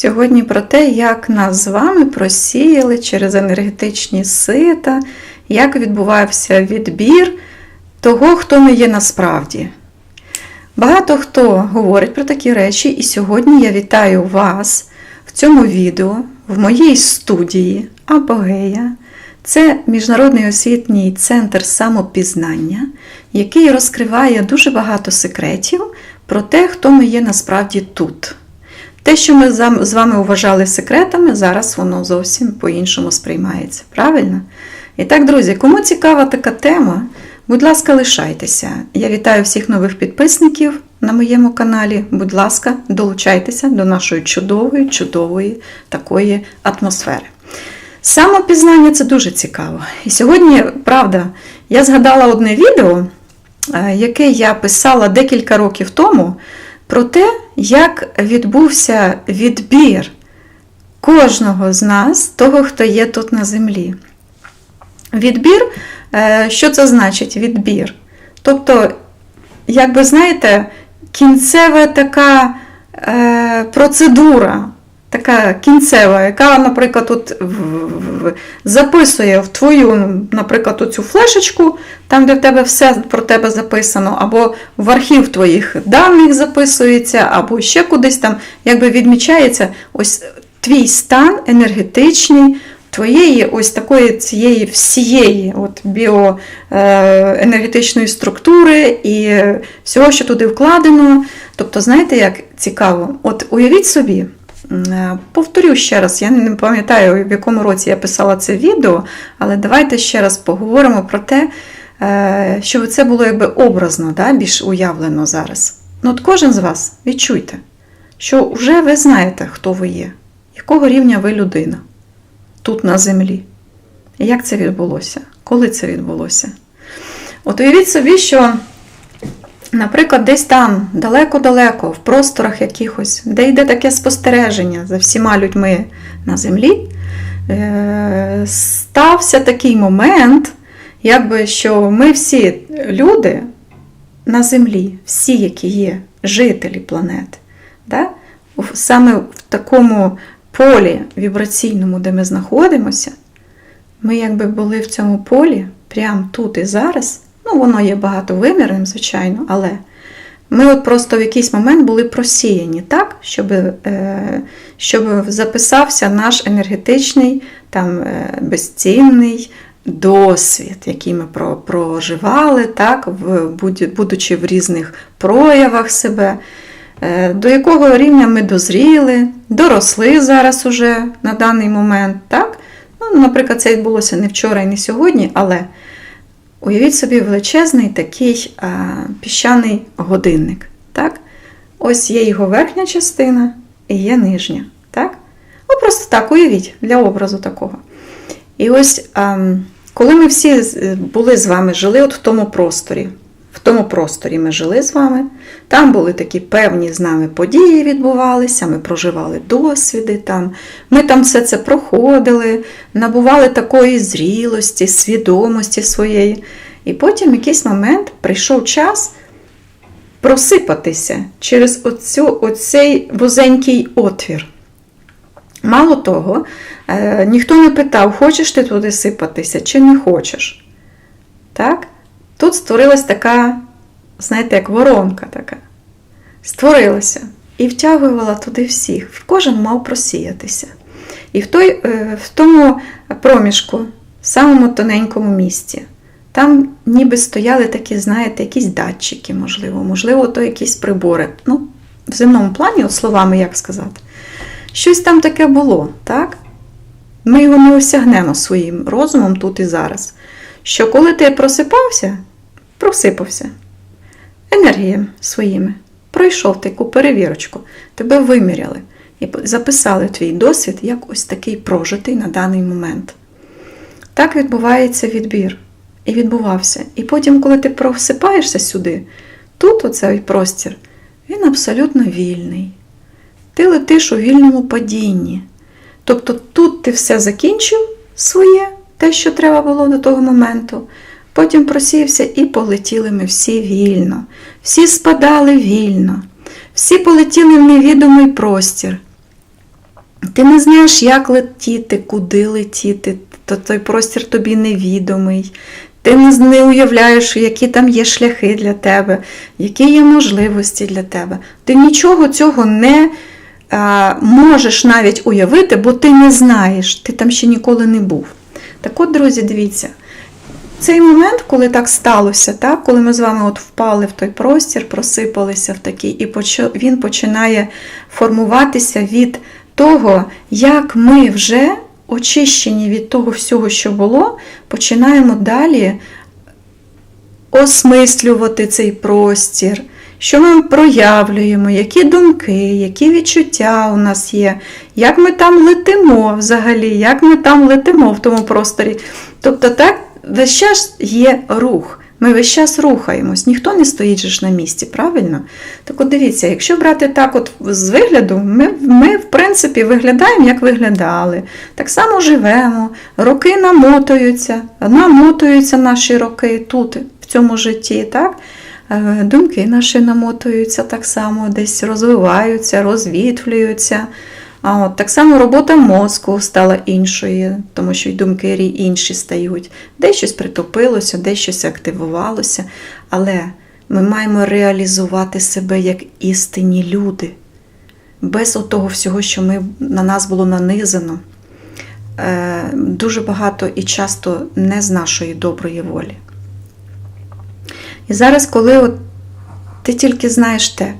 Сьогодні про те, як нас з вами просіяли через енергетичні сита, як відбувався відбір того, хто ми є насправді. Багато хто говорить про такі речі, і сьогодні я вітаю вас в цьому відео, в моїй студії Апогея. Це Міжнародний освітній центр самопізнання, який розкриває дуже багато секретів про те, хто ми є насправді тут. Те, що ми з вами вважали секретами, зараз воно зовсім по-іншому сприймається. Правильно? І так, друзі, кому цікава така тема, будь ласка, лишайтеся. Я вітаю всіх нових підписників на моєму каналі. Будь ласка, долучайтеся до нашої чудової, чудової такої атмосфери. Самопізнання це дуже цікаво. І сьогодні, правда, я згадала одне відео, яке я писала декілька років тому, про те, як відбувся відбір кожного з нас, того, хто є тут на землі. Відбір, що це значить відбір? Тобто, як ви знаєте, кінцева така процедура така кінцева, яка, наприклад, тут записує в твою, наприклад, оцю флешечку, там, де в тебе все про тебе записано, або в архів твоїх даних записується, або ще кудись там, якби відмічається ось твій стан енергетичний. Твоєї ось такої цієї всієї от біоенергетичної структури і всього, що туди вкладено. Тобто, знаєте, як цікаво? От уявіть собі, Е, повторю ще раз, я не пам'ятаю, в якому році я писала це відео, але давайте ще раз поговоримо про те, е, щоб це було якби образно, да, більш уявлено зараз. Ну, от Кожен з вас відчуйте, що вже ви знаєте, хто ви є, якого рівня ви людина тут на землі. І як це відбулося? Коли це відбулося? От уявіть собі, що Наприклад, десь там, далеко-далеко, в просторах якихось, де йде таке спостереження за всіма людьми на землі, е, стався такий момент, якби, що ми всі люди на землі, всі, які є жителі планети, да? саме в такому полі вібраційному, де ми знаходимося, ми якби були в цьому полі прямо тут і зараз. Ну, воно є багатовимірним, звичайно, але ми от просто в якийсь момент були просіяні так, щоб е, щоб записався наш енергетичний, там, е, безцінний досвід, який ми проживали, так, будучи в різних проявах себе. Е, до якого рівня ми дозріли, доросли зараз уже на даний момент. так? Ну, Наприклад, це відбулося не вчора і не сьогодні, але Уявіть собі величезний такий а, піщаний годинник. Так? Ось є його верхня частина і є нижня. Так? Ну, Просто так, уявіть, для образу такого. І ось, а, коли ми всі були з вами, жили от в тому просторі, в тому просторі ми жили з вами, там були такі певні з нами події відбувалися, ми проживали досвіди, там, ми там все це проходили, набували такої зрілості, свідомості своєї. І потім в якийсь момент прийшов час просипатися через оцю, оцей вузенький отвір. Мало того, е, ніхто не питав, хочеш ти туди сипатися чи не хочеш. Так? Тут створилась така, знаєте, як воронка така. Створилася і втягувала туди всіх. Кожен мав просіятися. І в той, е, в тому проміжку, в самому тоненькому місці, там ніби стояли такі, знаєте, якісь датчики, можливо, можливо, то якісь прибори. Ну, В земному плані, от словами як сказати, щось там таке було, так? Ми його не осягнемо своїм розумом тут і зараз. Що коли ти просипався, просипався енергіями своїми. Пройшов таку перевірочку, тебе виміряли і записали твій досвід як ось такий прожитий на даний момент. Так відбувається відбір. І відбувався. І потім, коли ти просипаєшся сюди, тут оцей простір, він абсолютно вільний. Ти летиш у вільному падінні. Тобто тут ти все закінчив своє, те, що треба було до того моменту. Потім просівся і полетіли ми всі вільно, всі спадали вільно, всі полетіли в невідомий простір. Ти не знаєш, як летіти, куди летіти, то той простір тобі невідомий. Ти не, уявляєш, які там є шляхи для тебе, які є можливості для тебе. Ти нічого цього не а, можеш навіть уявити, бо ти не знаєш, ти там ще ніколи не був. Так от, друзі, дивіться, цей момент, коли так сталося, так, коли ми з вами от впали в той простір, просипалися в такий, і він починає формуватися від того, як ми вже очищені від того всього, що було, починаємо далі осмислювати цей простір, що ми проявлюємо, які думки, які відчуття у нас є, як ми там летимо взагалі, як ми там летимо в тому просторі. Тобто, так, весь час є рух. Ми весь час рухаємось, ніхто не стоїть ж на місці, правильно? Так от дивіться, якщо брати так от з вигляду, ми, ми в принципі виглядаємо, як виглядали. Так само живемо, роки намотуються, намотуються наші роки тут, в цьому житті. так? Е, Думки наші намотуються так само, десь розвиваються, розвітлюються. А от так само робота мозку стала іншою, тому що й думки інші стають. Десь щось притупилося, десь щось активувалося. Але ми маємо реалізувати себе як істинні люди, без того всього, що ми, на нас було нанизано. Е, дуже багато і часто не з нашої доброї волі. І зараз, коли от ти тільки знаєш те,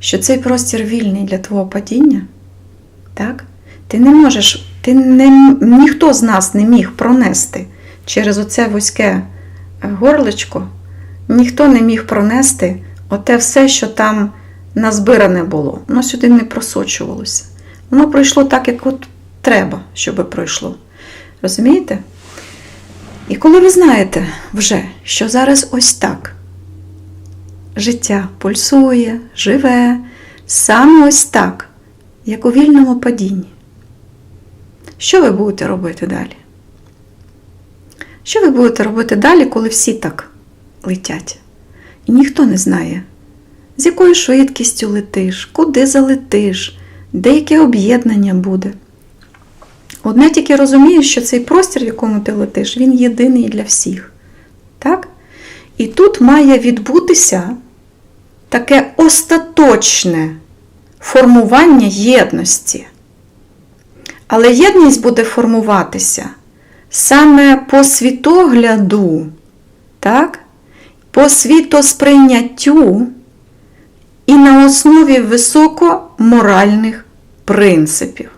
що цей простір вільний для твого падіння, так? Ти не можеш, ти не, ніхто з нас не міг пронести через оце вузьке е, горличко, ніхто не міг пронести оте все, що там назбиране було. Воно сюди не просочувалося. Воно пройшло так, як от треба, щоб пройшло. Розумієте? І коли ви знаєте вже, що зараз ось так життя пульсує, живе, саме ось так, як у вільному падінні. Що ви будете робити далі? Що ви будете робити далі, коли всі так летять? І ніхто не знає, з якою швидкістю летиш, куди залетиш, де яке об'єднання буде. Одне тільки розумієш, що цей простір, в якому ти летиш, він єдиний для всіх. Так? І тут має відбутися таке остаточне формування єдності. Але єдність буде формуватися саме по світогляду, так? по світосприйняттю і на основі високоморальних принципів.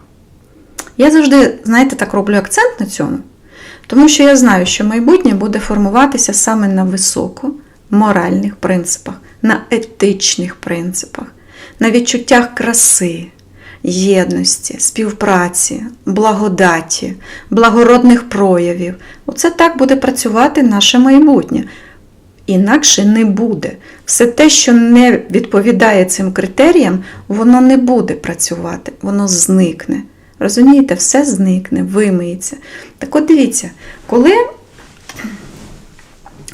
Я завжди, знаєте, так роблю акцент на цьому, тому що я знаю, що майбутнє буде формуватися саме на високоморальних принципах, на етичних принципах, на відчуттях краси, єдності, співпраці, благодаті, благородних проявів. Оце так буде працювати наше майбутнє. Інакше не буде. Все те, що не відповідає цим критеріям, воно не буде працювати, воно зникне. Розумієте, все зникне, вимиється. Так от дивіться, коли,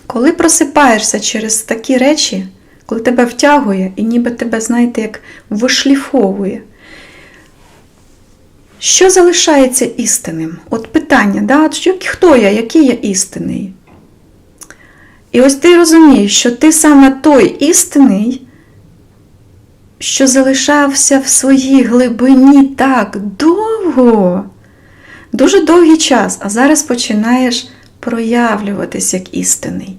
коли просипаєшся через такі речі, коли тебе втягує і ніби тебе, знаєте, як вишліфовує, що залишається істинним? От питання, да? хто я, який я істинний? І ось ти розумієш, що ти саме той істинний, що залишався в своїй глибині так довго, дуже довгий час, а зараз починаєш проявлюватись як істинний.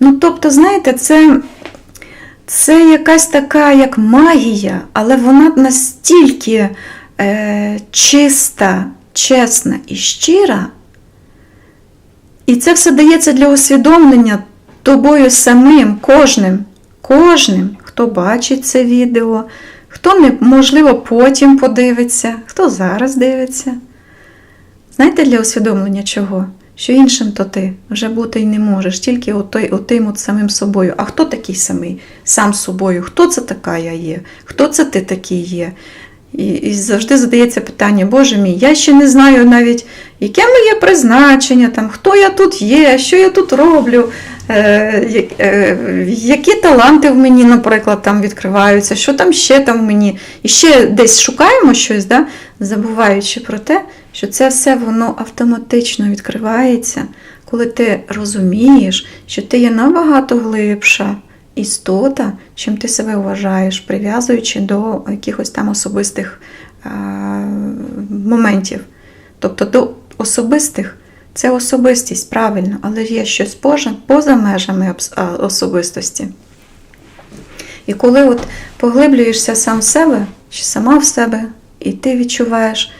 Ну, тобто, знаєте, це, це якась така як магія, але вона настільки е, чиста, чесна і щира. І це все дається для усвідомлення тобою самим, кожним, кожним, хто бачить це відео, хто можливо потім подивиться, хто зараз дивиться. Знаєте, для усвідомлення чого? Що іншим то ти вже бути й не можеш, тільки отой, отим от самим собою. А хто такий самий? Сам собою? Хто це така я є? Хто це ти такий є? І, і завжди задається питання, Боже мій, я ще не знаю навіть, яке моє призначення, там, хто я тут є, що я тут роблю, е, е, які таланти в мені, наприклад, там відкриваються, що там ще там в мені. І ще десь шукаємо щось, да? забуваючи про те, що це все воно автоматично відкривається, коли ти розумієш, що ти є набагато глибша істота, чим ти себе вважаєш, прив'язуючи до якихось там особистих моментів. Тобто до особистих це особистість, правильно, але є щось поза, поза межами особистості. І коли от поглиблюєшся сам в себе чи сама в себе, і ти відчуваєш,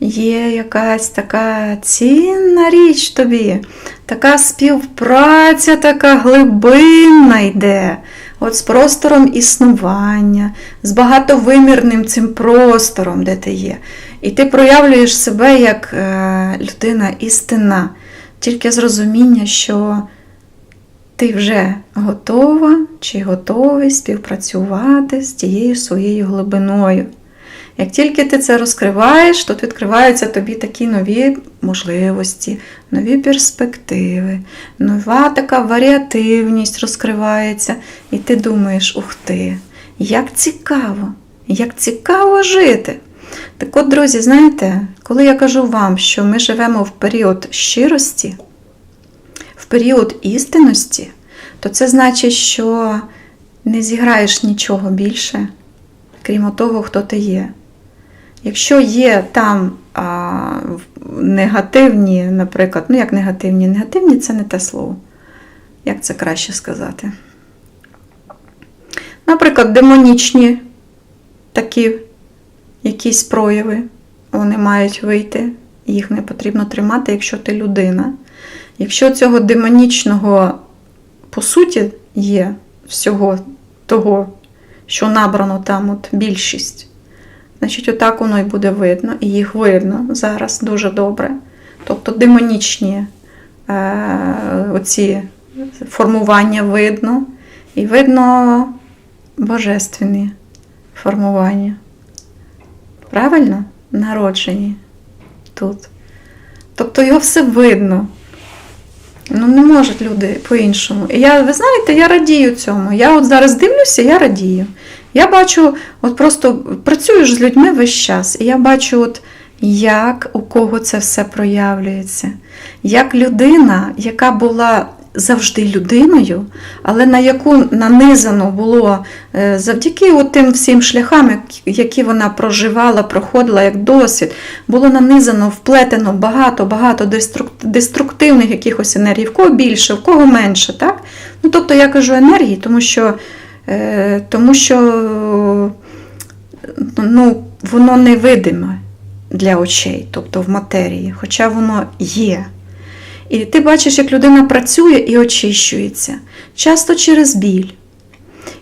є якась така цінна річ тобі, така співпраця, така глибинна йде, от з простором існування, з багатовимірним цим простором, де ти є. І ти проявлюєш себе як е, людина істина, тільки з розуміння, що ти вже готова чи готовий співпрацювати з тією своєю глибиною. Як тільки ти це розкриваєш, то відкриваються тобі такі нові можливості, нові перспективи, нова така варіативність розкривається, і ти думаєш, ух ти, як цікаво, як цікаво жити. Так от, друзі, знаєте, коли я кажу вам, що ми живемо в період щирості, в період істинності, то це значить, що не зіграєш нічого більше, крім того, хто ти є. Якщо є там а, негативні, наприклад, ну як негативні, негативні це не те слово. Як це краще сказати? Наприклад, демонічні такі якісь прояви, вони мають вийти, їх не потрібно тримати, якщо ти людина. Якщо цього демонічного, по суті, є всього того, що набрано там от більшість, значить, отак воно і буде видно, і їх видно зараз дуже добре. Тобто демонічні е, оці формування видно, і видно божественні формування. Правильно? Народжені тут. Тобто його все видно. Ну, не можуть люди по-іншому. І я, ви знаєте, я радію цьому. Я от зараз дивлюся, я радію. Я бачу, от просто працюю ж з людьми весь час, і я бачу, от як у кого це все проявлюється. Як людина, яка була завжди людиною, але на яку нанизано було е, завдяки тим всім шляхам, які вона проживала, проходила як досвід, було нанизано, вплетено багато-багато деструктивних якихось енергій, в кого більше, в кого менше. Так? Ну, тобто я кажу енергії, тому що, тому що ну, воно невидиме для очей, тобто в матерії, хоча воно є. І ти бачиш, як людина працює і очищується, часто через біль.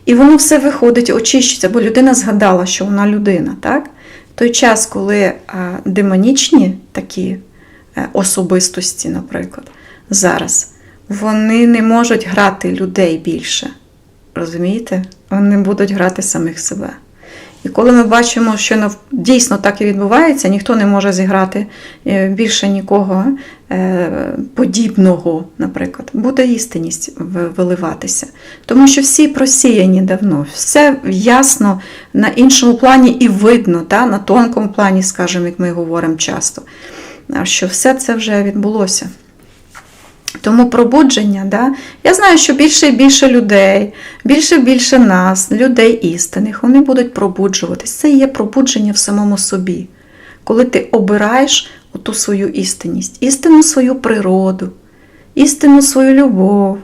І воно все виходить, очищується, бо людина згадала, що вона людина. Так? Той час, коли а, демонічні такі е, особистості, наприклад, зараз, вони не можуть грати людей більше. Розумієте? Вони будуть грати самих себе. І коли ми бачимо, що дійсно так і відбувається, ніхто не може зіграти е, більше нікого е, подібного, наприклад, буде істинність виливатися. Тому що всі просіяні давно, все ясно на іншому плані і видно, та, на тонкому плані, скажімо, як ми говоримо часто, що все це вже відбулося. Тому пробудження, да? я знаю, що більше і більше людей, більше і більше нас, людей істинних, вони будуть пробуджуватись. Це є пробудження в самому собі, коли ти обираєш ту свою істинність, істинну свою природу, істинну свою любов,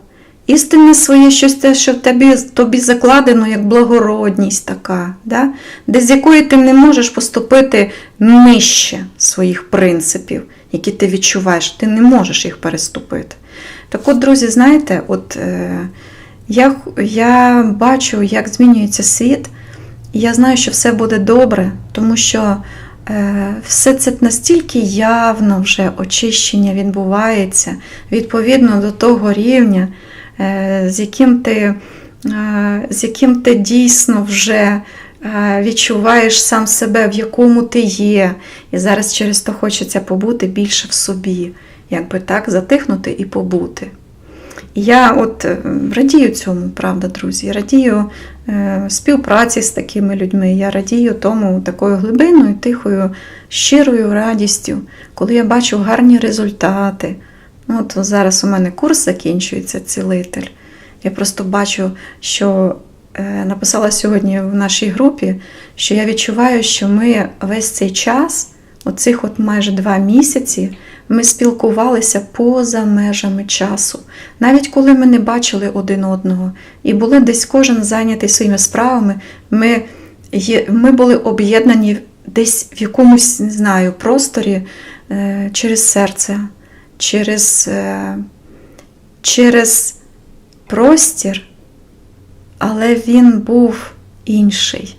істинне своє щось те, що в тобі, тобі закладено як благородність така, да? де з якої ти не можеш поступити нижче своїх принципів, які ти відчуваєш, ти не можеш їх переступити. Так от, друзі, знаєте, от е, я, я бачу, як змінюється світ, і я знаю, що все буде добре, тому що е, все це настільки явно вже очищення відбувається відповідно до того рівня, е, з яким ти, е, з яким ти дійсно вже відчуваєш сам себе, в якому ти є. І зараз через то хочеться побути більше в собі, якби так, затихнути і побути. І я от е, радію цьому, правда, друзі. Радію е, співпраці з такими людьми. Я радію тому такою глибинною, тихою, щирою радістю, коли я бачу гарні результати. От зараз у мене курс закінчується, цілитель. Я просто бачу, що написала сьогодні в нашій групі, що я відчуваю, що ми весь цей час, оцих от майже два місяці, ми спілкувалися поза межами часу, навіть коли ми не бачили один одного і були десь кожен зайнятий своїми справами, ми, є, ми були об'єднані десь в якомусь, не знаю, просторі е, через серце, через, е, через простір, але він був інший.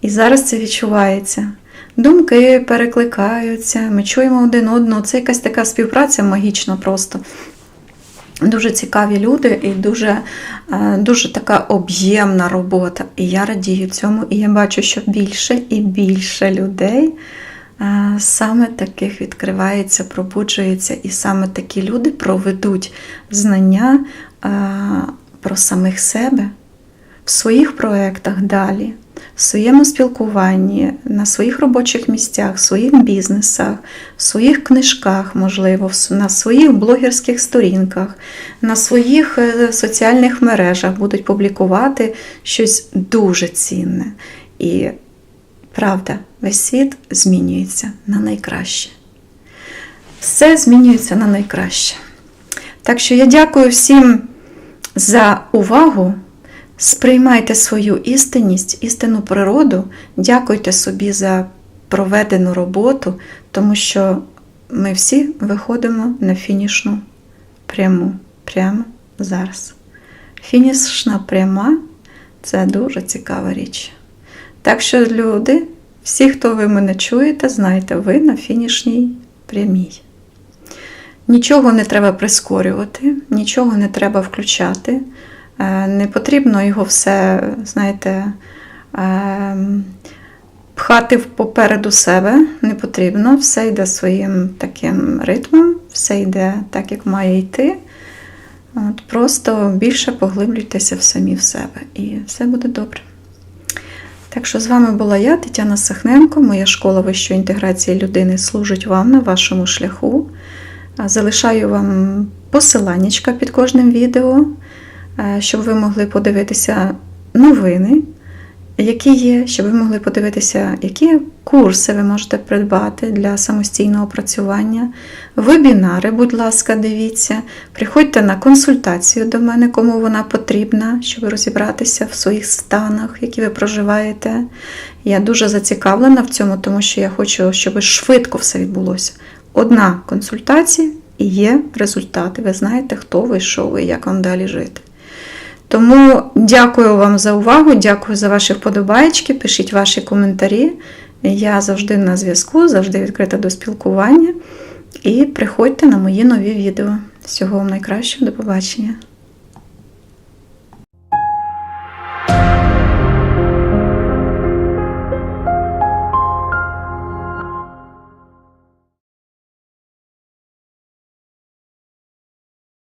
І зараз це відчувається. Думки перекликаються, ми чуємо один одного. Це якась така співпраця магічна просто. Дуже цікаві люди і дуже, е, дуже така об'ємна робота. І я радію цьому, і я бачу, що більше і більше людей е, саме таких відкривається, пробуджується, і саме такі люди проведуть знання е, про самих себе в своїх проєктах далі, в своєму спілкуванні, на своїх робочих місцях, в своїх бізнесах, в своїх книжках, можливо, на своїх блогерських сторінках, на своїх е, соціальних мережах будуть публікувати щось дуже цінне. І правда, весь світ змінюється на найкраще. Все змінюється на найкраще. Так що я дякую всім за увагу. Сприймайте свою істинність, істинну природу, дякуйте собі за проведену роботу, тому що ми всі виходимо на фінішну пряму прямо зараз. Фінішна пряма це дуже цікава річ. Так що, люди, всі, хто ви мене чуєте, знайте, ви на фінішній прямій. Нічого не треба прискорювати, нічого не треба включати. Е, Не потрібно його все, знаєте, ем, пхати попереду себе. Не потрібно. Все йде своїм таким ритмом, все йде так, як має йти. От, просто більше поглиблюйтеся в самі в себе, і все буде добре. Так що з вами була я, Тетяна Сахненко, моя школа вищої інтеграції людини служить вам на вашому шляху. Залишаю вам посиланнячка під кожним відео, е, щоб ви могли подивитися новини, які є, щоб ви могли подивитися, які курси ви можете придбати для самостійного працювання. Вебінари, будь ласка, дивіться. Приходьте на консультацію до мене, кому вона потрібна, щоб розібратися в своїх станах, які ви проживаєте. Я дуже зацікавлена в цьому, тому що я хочу, щоб швидко все відбулося. Одна консультація і є результати. Ви знаєте, хто ви, що ви, як вам далі жити. Тому дякую вам за увагу, дякую за ваші вподобайки, пишіть ваші коментарі. Я завжди на зв'язку, завжди відкрита до спілкування. І приходьте на мої нові відео. Всього вам найкращого, до побачення!